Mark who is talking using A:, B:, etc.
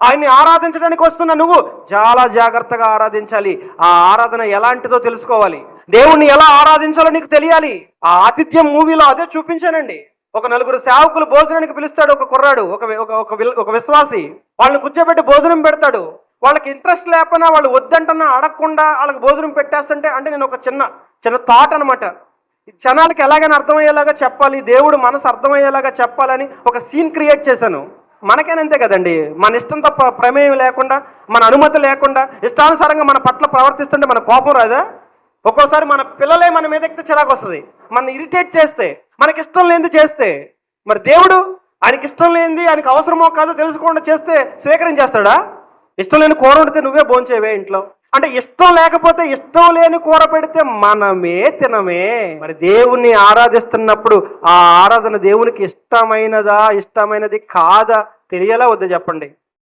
A: ఆయన్ని ఆరాధించడానికి వస్తున్న నువ్వు చాలా జాగ్రత్తగా ఆరాధించాలి. ఆ ఆరాధన ఎలాంటిదో తెలుసుకోవాలి. దేవుణ్ణి ఎలా ఆరాధించాలో నీకు తెలియాలి. ఆ ఆతిథ్యం మూవీలో అదే చూపించానండి. ఒక నలుగురు సేవకులు భోజనానికి పిలుస్తాడు ఒక కుర్రాడు ఒక ఒక ఒక ఒక విశ్వాసి. వాళ్ళని కూర్చోబెట్టి భోజనం పెడతాడు. వాళ్ళకి ఇంట్రెస్ట్ లేకపోయినా వాళ్ళు వద్దంటన్నా అడగకుండా వాళ్ళకి భోజనం పెట్టేస్తుంటే అంటే నేను ఒక చిన్న చిన్న థాట్ అనమాట జనాలకి ఎలాగైనా అర్థమయ్యేలాగా చెప్పాలి దేవుడు మనసు అర్థమయ్యేలాగా చెప్పాలని ఒక సీన్ క్రియేట్ చేశాను. మనకేనంతే కదండి. మన ఇష్టం తప్ప ప్రమేయం లేకుండా మన అనుమతి లేకుండా ఇష్టానుసారంగా మన పట్ల ప్రవర్తిస్తుంటే మన కోపం రాదా? ఒక్కోసారి మన పిల్లలే మన మీద ఎక్కితే చిరాకు వస్తుంది. మన ఇరిటేట్ చేస్తే మనకి ఇష్టం లేనిది చేస్తే మరి దేవుడు ఆయనకి ఇష్టం లేనిది ఆయనకి అవసరమో కాదో తెలుసుకోకుండా చేస్తే స్వీకరించేస్తాడా? ఇష్టం లేని కూర వండితే నువ్వే భోంచేవే ఇంట్లో. అంటే ఇష్టం లేకపోతే ఇష్టం లేని కూర పెడితే మనమే తినమే. మరి దేవుణ్ణి ఆరాధిస్తున్నప్పుడు ఆ ఆరాధన దేవునికి ఇష్టమైనదా ఇష్టమైనది కాదా తెలియలా వద్దా చెప్పండి.